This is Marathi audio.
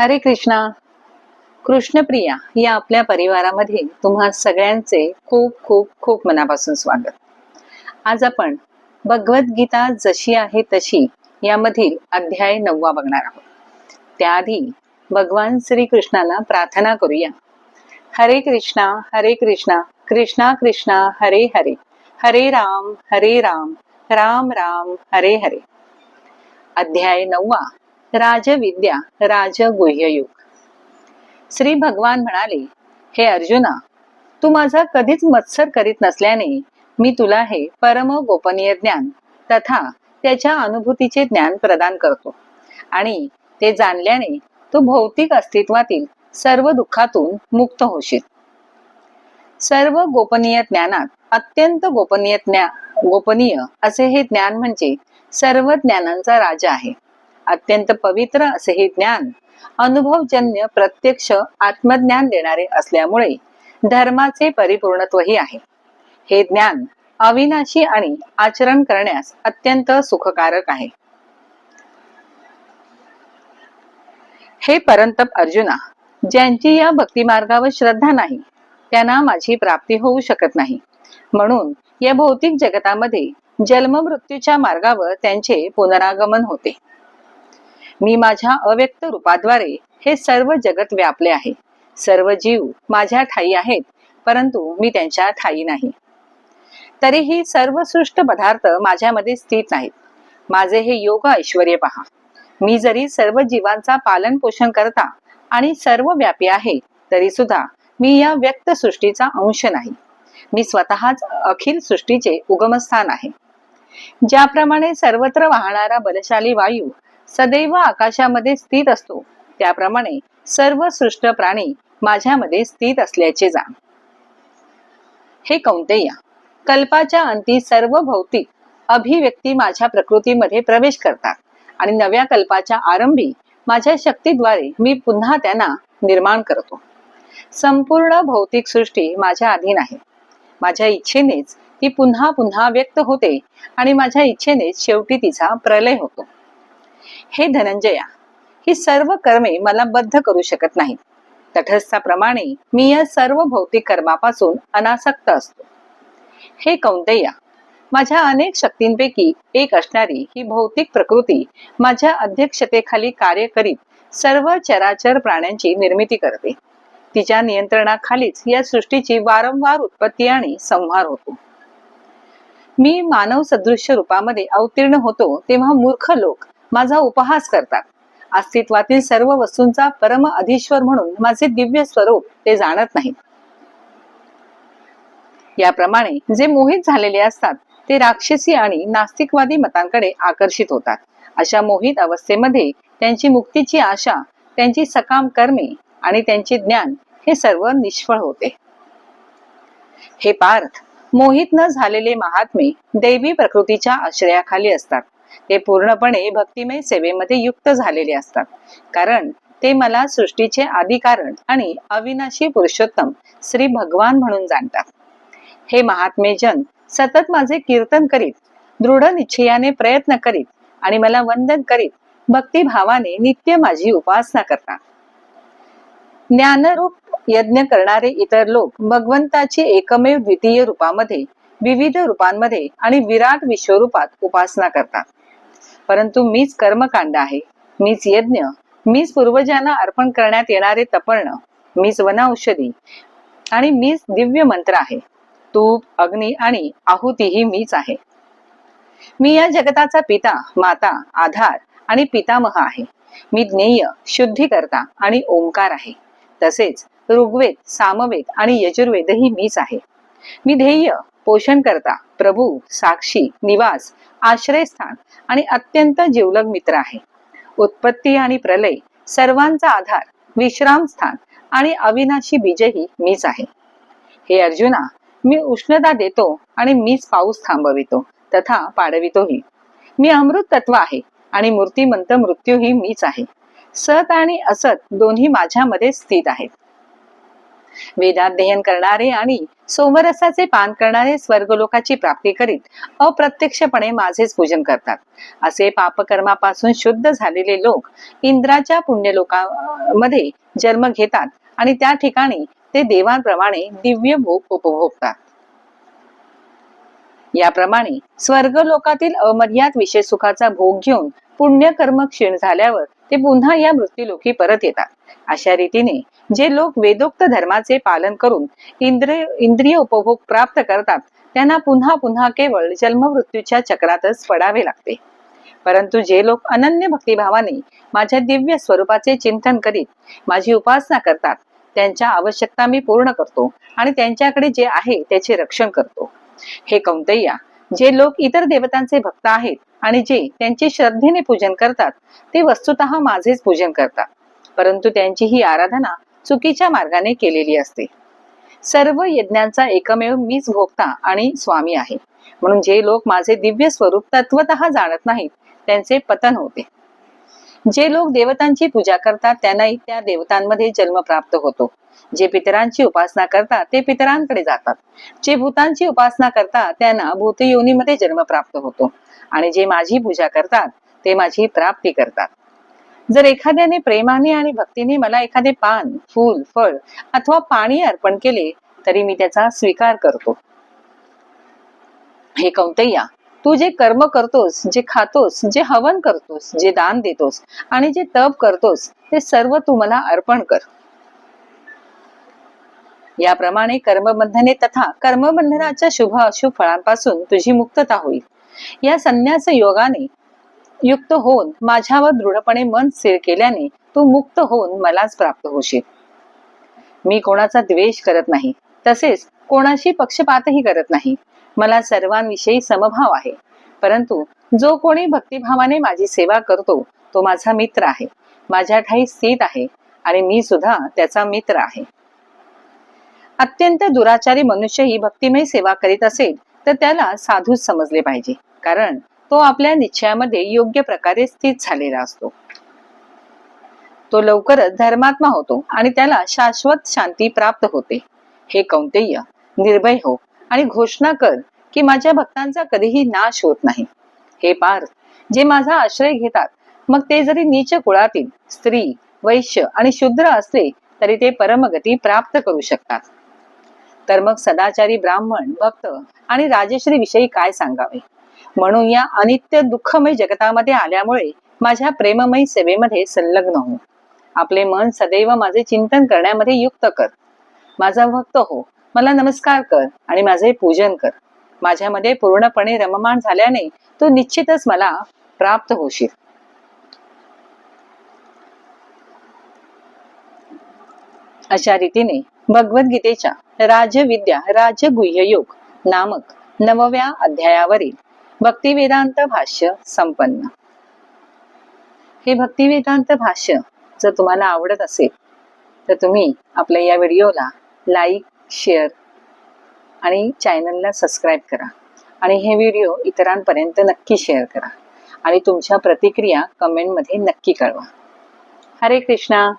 हरे कृष्णा. कृष्णप्रिया या आपल्या परिवारामध्ये तुम्हा सगळ्यांचे खूप खूप खूप मनापासून स्वागत. आज आपण भगवद्गीता जशी आहे तशी यामधील अध्याय नववा बघणार आहोत. त्याआधी भगवान श्रीकृष्णाला प्रार्थना करूया. हरे कृष्णा हरे कृष्णा कृष्णा कृष्णा हरे हरे. हरे राम हरे राम. राम राम हरे हरे. अध्याय नववा. राजविद्या राजगुह्ययुग. श्री भगवान म्हणाले हे अर्जुना तू माझा कधीच मत्सर करीत नसल्याने मी तुला हे परम गोपनीय ज्ञान तथा त्याच्या अनुभूतीचे ज्ञान प्रदान करतो. आणि ते जाणल्याने तू भौतिक अस्तित्वातील सर्व दुःखातून मुक्त होशील. सर्व गोपनीय ज्ञानात अत्यंत गोपनीय ज्ञान गोपनीय असे हे ज्ञान म्हणजे सर्व ज्ञानांचा राजा आहे. अत्यंत पवित्र असे हे ज्ञान अनुभवजन्य प्रत्यक्ष आत्मज्ञान देणारे असल्यामुळे धर्माचे परिपूर्णत्वही आहे. हे ज्ञान अविनाशी आणि आचरण करण्यास अत्यंत सुखकारक आहे. हे परंतप अर्जुना ज्यांची या भक्ती मार्गावर श्रद्धा नाही त्यांना माझी प्राप्ती होऊ शकत नाही. म्हणून या भौतिक जगतामध्ये जन्म मृत्यूच्या मार्गावर त्यांचे पुनरागमन होते. मी माझ्या अव्यक्त रूपाद्वारे हे सर्व जगत व्यापले आहे. सर्व जीव माझ्या ठाई आहेत परंतु मी त्यांच्या ठाई नाही. तरीही सर्व सृष्ट पदार्थ माझ्यामध्ये स्थित नाहीत. माझे हे योग ऐश्वर पहा. मी जरी सर्व जीवांचा पालन पोषण करता आणि सर्व व्यापी आहे तरी सुद्धा मी या व्यक्त सृष्टीचा अंश नाही. मी स्वतःच अखिल सृष्टीचे उगमस्थान आहे. ज्याप्रमाणे सर्वत्र वाहणारा बलशाली वायू सदैव आकाशामध्ये स्थित असतो. त्याप्रमाणे सर्व सृष्ट प्राणी माझ्यामध्ये स्थित असल्याचे जाण. हे कौंतेया कल्पाच्या अंती सर्व भौतिक अभिव्यक्ती माझ्या प्रकृतीमध्ये प्रवेश करतात आणि नव्या कल्पाच्या आरंभी माझ्या शक्तीद्वारे मी पुन्हा त्यांना निर्माण करतो. संपूर्ण भौतिक सृष्टी माझ्या अधीन आहे. माझ्या इच्छेनेच ती पुन्हा पुन्हा व्यक्त होते आणि माझ्या इच्छेनेच शेवटी तिचा प्रलय होतो. हे धनंजया ही सर्व कर्मे मला बद्ध करू शकत नाहीत. तटस्थाप्रमाणे मी या सर्व भौतिक कर्मापासून अनासक्त असतो. हे कौंतेया माझ्या अनेक शक्तींपैकी एक असणारी ही भौतिक प्रकृती माझ्या अध्यक्षतेखाली कार्य करीत सर्व चराचर प्राण्यांची निर्मिती करते. तिच्या नियंत्रणाखालीच या सृष्टीची वारंवार उत्पत्ती आणि संहार होतो. मी मानव सदृश्य रूपामध्ये अवतीर्ण होतो तेव्हा मूर्ख लोक माझा उपहास करतात. अस्तित्वातील सर्व वस्तूंचा परम अधीश्वर म्हणून माझे दिव्य स्वरूप ते जाणत नाहीत याप्रमाणे जे मोहित झालेले असतात ते राक्षसी आणि नास्तिकवादी मतांकडे आकर्षित होतात. अशा मोहित अवस्थेमध्ये त्यांची मुक्तीची आशा त्यांची सकाम कर्मे आणि त्यांचे ज्ञान हे सर्व निष्फळ होते. हे पार्थ मोहित न झालेले महात्मे दैवी प्रकृतीच्या आश्रयाखाली असतात. ते पूर्णपणे भक्तिमय सेवेमध्ये युक्त झालेले असतात. कारण ते मला सृष्टीचे आदिकारण आणि अविनाशी पुरुषोत्तम श्री भगवान म्हणून जाणतात. हे महात्मे जन सतत माझे कीर्तन करीत दृढ निश्चयाने प्रयत्न करीत आणि मला वंदन करीत भक्तिभावाने नित्य माझी उपासना करतात. ज्ञानरूप यज्ञ करणारे इतर लोक भगवंताची एकमेव द्वितीय रूपामध्ये विविध रूपांमध्ये आणि विराट विश्वरूपात उपासना करतात. परंतु मीच कर्मकांड आहे मीच यज्ञ मीच पूर्वजांना अर्पण करण्यात येणारे तपर्ण मीच वनौषधी आणि मीच दिव्य मंत्र आहे. तूप अग्नी आणि आहुती ही मीच आहे. मी या जगताचा पिता माता आधार आणि पितामह आहे. मी ज्ञेय शुद्धिकर्ता आणि ओंकार आहे. तसेच ऋग्वेद सामवेद आणि यजुर्वेद ही मीच आहे. मी ध्येय पोषण करता प्रभू साक्षी निवास आश्रयस्थान आणि अत्यंत जीवलग मित्र आहे. उत्पत्ती आणि प्रलय सर्वांचा आधार विश्राम स्थान आणि अविनाशी बीजही मीच आहे. हे अर्जुना मी उष्णता देतो आणि मीच पाऊस थांबवितो तथा पाडवितोही. मी अमृत तत्व आहे आणि मूर्तिमंत मृत्यूही मीच आहे. सत आणि असत दोन्ही माझ्यामध्ये स्थित आहेत. वेदाध्ययन करणारे आणि सोमरसाचे पान करणारे स्वर्गलोकाची प्राप्ती करीत अप्रत्यक्षपणे माझेच पूजन करतात. असे पापकर्मापासून शुद्ध झालेले लोक इंद्राच्या पुण्यलोकामध्ये जन्म घेतात आणि त्या ठिकाणी ते देवांप्रमाणे दिव्य भोग उपभोगतात. याप्रमाणे स्वर्ग लोकातील अमर्याद विषय सुखाचा भोग घेऊन पुण्यकर्म क्षीण झाल्यावर ते पुन्हा या मृत्यूलोकी परत येतात. अशा रीतीने जे लोक वेदोक्त धर्माचे पालन करून इंद्रिय इंद्रिय उपभोग प्राप्त करतात त्यांना पुन्हा पुन्हा केवळ जन्ममृत्यूच्या चक्रातच पडावे लागते. परंतु जे लोक अनन्य भक्तिभावाने माझ्या दिव्य स्वरूपाचे चिंतन करीत माझी उपासना करतात त्यांच्या आवश्यकता मी पूर्ण करतो आणि त्यांच्याकडे जे आहे त्याचे रक्षण करतो. हे कौंतय्या जे लोक इतर देवतांचे भक्त आहेत आणि जे त्यांचे श्रद्धेने पूजन करतात ते वस्तुतः माझेच पूजन करतात. परंतु त्यांची ही आराधना चुकीच्या मार्गाने केलेली असते. सर्व यज्ञांचा एकमेव मीच भोगता आणि स्वामी आहे. म्हणून जे लोक माझे दिव्य स्वरूप तत्वत जाणत नाहीत त्यांचे पतन होते. जे लोक देवतांची पूजा करतात त्यांनाही त्या देवतांमध्ये जन्म प्राप्त होतो. जे पितरांची उपासना करतात ते पितरांकडे जातात. जे भूतांची उपासना करतात त्यांना भूतयोनीमध्ये जन्म प्राप्त होतो. आणि जे माझी पूजा करतात ते माझी प्राप्ती करतात. जर एखाद्याने प्रेमाने आणि भक्तीने मला एखादे पान फूल फळ अथवा पाणी अर्पण केले तरी मी त्याचा स्वीकार करतो. हे कौंतय्या तू जे कर्म करतोस जे खातोस जे हवन करतोस जे दान देतोस आणि जे तप करतोस ते सर्व तू मला अर्पण कर. याप्रमाणे कर्मबंधने तथा कर्मबंधनाच्या शुभ अशुभ फळांपासून तुझी मुक्तता होईल. या संन्यास योगाने युक्त होऊन माझ्यावर दृढपणे मन स्थिर केल्याने तू मुक्त होऊन मलाच प्राप्त होशील. मी कोणाचा द्वेष करत नाही तसेच कोणाशी पक्षपातही करत नाही. मला सर्वांविषयी समभाव आहे परंतु जो कोणी भक्तिभावाने माझी सेवा करतो तो माझा मित्र आहे. माझ्या ठाई स्थित आहे आणि मी सुद्धा त्याचा मित्र आहे. अत्यंत दुराचारी मनुष्य ही भक्तिमय सेवा करीत असेल तर त्याला साधूच समजले पाहिजे. कारण तो आपल्या निश्चयामध्ये योग्य प्रकारे स्थित झालेला असतो. तो लवकरच धर्मात्मा होतो आणि त्याला शाश्वत शांती प्राप्त होते. हे कौंतेय निर्भय हो आणि घोषणा कर की माझ्या भक्तांचा कधीही नाश होत नाही. हे पार्थ जे माझा आश्रय घेतात मग ते जरी नीच कुळातील स्त्री वैश्य आणि शूद्र असले तरी ते परमगती प्राप्त करू शकतात. तर मग सदाचारी ब्राह्मण भक्त आणि राजश्री विषयी काय सांगावे? म्हणून या अनित्य दुःखमय जगतामध्ये आल्यामुळे माझ्या प्रेममयी सेवेमध्ये संलग्न हो आपले मन सदैव माझे चिंतन करण्यामध्ये युक्त कर. माझा भक्त हो मला नमस्कार कर आणि माझे पूजन कर. माझ्यामध्ये पूर्णपणे रममाण झाल्याने तू निश्चितच मला प्राप्त होशील. अशा रीतीने भगवद्गीतेच्या राजविद्या राजगुह्य योग नामक नवव्या अध्यायावरील भक्तिवेदांत भाष्य संपन्न. हे भक्तिवेदांत भाष्य जर तुम्हाला आवडत असेल तर तुम्ही आपल्या या व्हिडिओला लाईक शेअर आणि चॅनलला सबस्क्राईब करा. आणि हे व्हिडिओ इतरांपर्यंत नक्की शेअर करा. आणि तुमच्या प्रतिक्रिया कमेंटमध्ये नक्की कळवा. हरे कृष्णा.